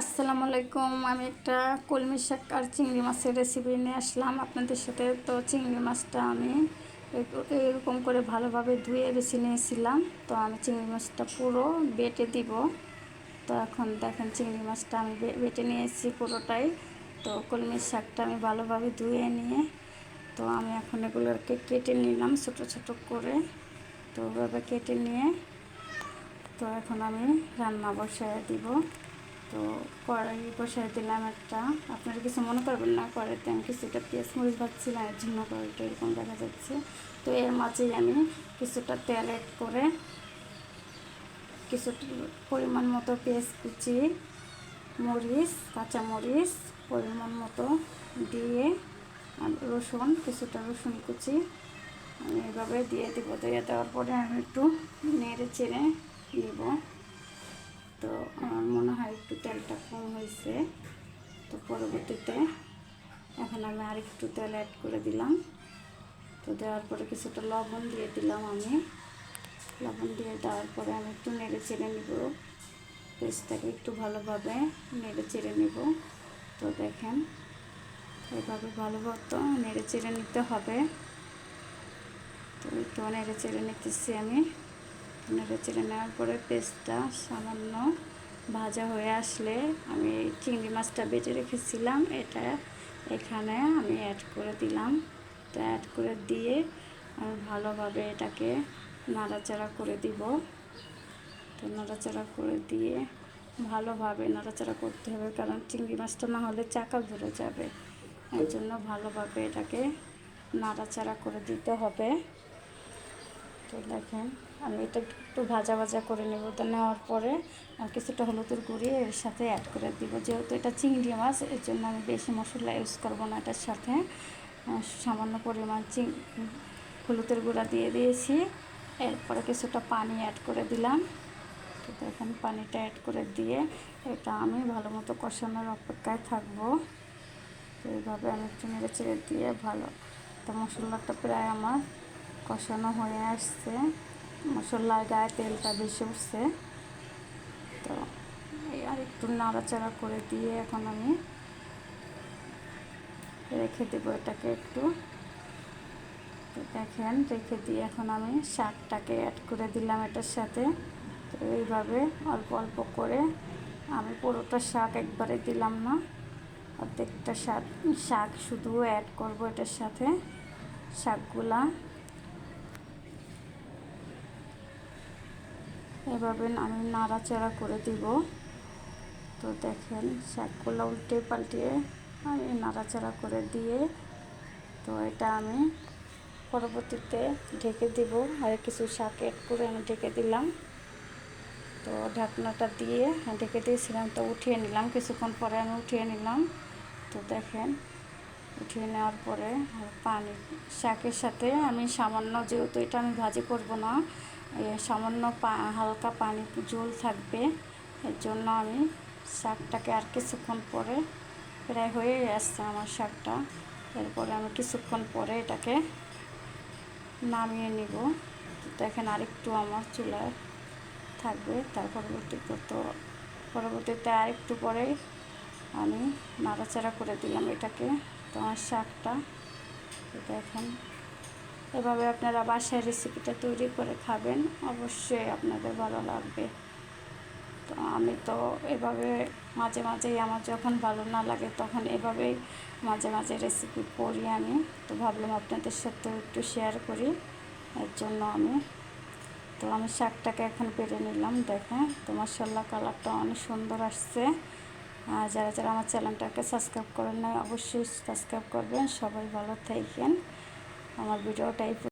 আসসালামু আলাইকুম। আমি একটা কলমি শাক আর চিংড়ি মাছের রেসিপি নিয়ে আসলাম। আপনাদের সাথে তো চিংড়ি মাছটা আমি এরকম করে ভালোভাবে ধুয়ে বেছে নিয়েছিলাম। তো আমি চিংড়ি মাছটা পুরো বেটে দিব। তো এখন দেখেন চিংড়ি মাছটা আমি বেটে নিয়েছি পুরোটাই। তো কলমি শাকটা আমি ভালোভাবে ধুয়ে নিয়ে, তো আমি এখন এগুলোকে কেটে নিলাম ছোট ছোট করে। তো ওভাবে কেটে নিয়ে, তো এখন আমি রান্না বসায় দিব। তো কড়াই বসায় দিলাম একটা। আপনারা কিছু মনে করবেন না কড়াইতে আমি কিছুটা পেঁয়াজ মরিচ ভাজছিলাম এর জন্য কড়াইটা এরকম দেখা যাচ্ছে। তো এর মাঝেই আমি কিছুটা তেল অ্যাড করে কিছুটা পরিমাণ মতো পেঁয়াজ কুচি, মরিচ, কাঁচা মরিচ, পরিমাণ মতো দিয়ে রসুন, কিছুটা রসুন কুচি আমি এভাবে দিয়ে দিব। দিয়ে দেওয়ার পরে আমি একটু নেড়ে চেড়ে নিব। হয়েছে। তো পরবর্তীতে এখন আমি আর একটু তেল অ্যাড করে দিলাম। তো দেওয়ার পরে কিছুটা লবণ দিয়ে দিলাম আমি। লবণ দিয়ে দেওয়ার পরে আমি একটু নেড়ে চেড়ে নিব। পেস্টটাকে একটু ভালোভাবে নেড়ে চেড়ে নিব। তো দেখেন, এভাবে ভালোভাবে নেড়ে চেড়ে নিতে হবে। তো একটু নেড়ে চেড়ে নিতেছি আমি। নেড়ে চেড়ে নেওয়ার পরে পেস্টটা সামান্য ভাজা হয়ে আসলে আমি চিংড়ি মাছটা বেটে রেখেছিলাম। এটা এখানে আমি অ্যাড করে দিলাম। তো অ্যাড করে দিয়ে আমি ভালোভাবে এটাকে নাড়াচাড়া করে দিব। তো নাড়াচাড়া করে দিয়ে ভালোভাবে নাড়াচাড়া করতে হবে, কারণ চিংড়ি মাছটা না হলে চাকা ঘুরে যাবে। এর জন্য ভালোভাবে এটাকে নাড়াচাড়া করে দিতে হবে। তো দেখেন আমি এটা একটু ভাজা ভাজা করে নেব। তো নেওয়ার পরে কিছুটা হলুদের গুঁড়ি এর সাথে অ্যাড করে দিব। যেহেতু এটা চিংড়ি মাছ, এর জন্য আমি বেশি মশলা ইউজ করব না এটার সাথে। সামান্য পরিমাণ চিং, হলুদের গুঁড়া দিয়ে দিয়েছি। এরপরে কিছুটা পানি অ্যাড করে দিলাম। তো দেখেন পানিটা অ্যাড করে দিয়ে এটা আমি ভালো মতো কষানোর অপেক্ষায় থাকব। তো এইভাবে আমি একটু নেড়ে চেড়ে দিয়ে ভালো তো মশলাটা প্রায় আমার কষানো হয়ে আসছে। মশলার গায়ে তেলটা বেশি উঠছে। তো আর একটু নাড়াচাড়া করে দিয়ে এখন আমি রেখে দেবো এটাকে একটু। তো দেখেন, রেখে দিয়ে এখন আমি শাকটাকে অ্যাড করে দিলাম এটার সাথে। তো এইভাবে অল্প অল্প করে আমি পুরোটা শাক একবারে দিলাম না। অর্ধেকটা শাক শাক শুধু অ্যাড করব এটার সাথে। শাকগুলা এভাবে আমি নাড়াচাড়া করে দিব। তো দেখেন, শাকগুলো উল্টে পাল্টিয়ে আমি নাড়াচাড়া করে দিয়ে, তো এটা আমি পরবর্তীতে ঢেকে দিব। আর কিছু শাক অ্যাড করে আমি ঢেকে দিলাম। তো ঢাকনাটা দিয়ে ঢেকে দিয়েছিলাম, তো উঠিয়ে নিলাম। কিছুক্ষণ পরে আমি উঠিয়ে নিলাম। তো দেখেন, উঠিয়ে নেওয়ার পরে পানি, শাকের সাথে আমি সামান্য যেহেতু এটা আমি ভাজি করব না সামান্য হালকা পানি জল থাকবে। এর জন্য আমি শাকটাকে আর কিছুক্ষণ পরে, প্রায় হয়ে আসছে আমার শাকটা। এরপরে আমি কিছুক্ষণ পরে এটাকে নামিয়ে নিব। দেখেন আরেকটু আমার চুলায় থাকবে। তার পরবর্তীতে তো, পরবর্তীতে আরেকটু পরে আমি নাড়াচাড়া করে দিলাম এটাকে। তো আমার শাকটা, দেখেন। এভাবে আপনারা বাসায় রেসিপিটা তৈরি করে খাবেন, অবশ্যই আপনাদের ভালো লাগবে। তো আমি তো এভাবে মাঝে মাঝেই আমার যখন ভালো না লাগে তখন এভাবেই মাঝে মাঝে রেসিপি করি আমি। তো ভাবলাম আপনাদের সাথে একটু শেয়ার করি, এর জন্য আমি। তো আমি শাকটাকে এখন পেরে নিলাম, দেখেন। তো মাসাল্লাহ কালারটা অনেক সুন্দর আসছে। আর যারা যারা আমার চ্যানেলটাকে সাবস্ক্রাইব করেন নাই, অবশ্যই সাবস্ক্রাইব করবেন। সবাই ভালো থাকেন। আমার ভিডিওটাই